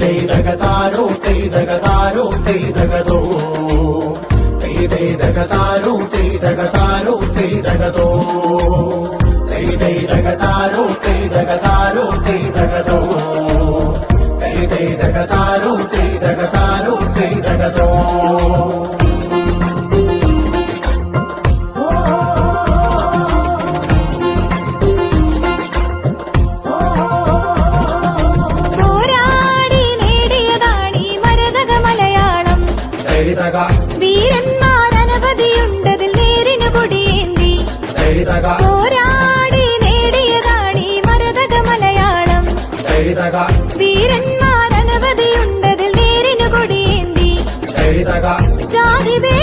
തൈതൈതകതാരോ തൈതകതാരോ തൈതകതോ. തൈതൈതകതാരോ തൈതകതാരോ തൈതകതോ. തൈതൈതകതാരോ തൈതകതാരോ തൈതകതോ. തൈതൈതകതാരോ തൈതകതാരോ തൈതകതോ. തൈതക വീരന്മാരനവധിയുണ്ടതിൽ നേരിനു കൊടിയേന്തി തൈതക പോരാടി നേടിയതാണീ മരതക മലയാളം തൈതക വീരന്മാരനവധിയുണ്ടതിൽ നേരിനു കൊടിയേന്തി തൈതക ജാതിഭേദമില്ലാതെ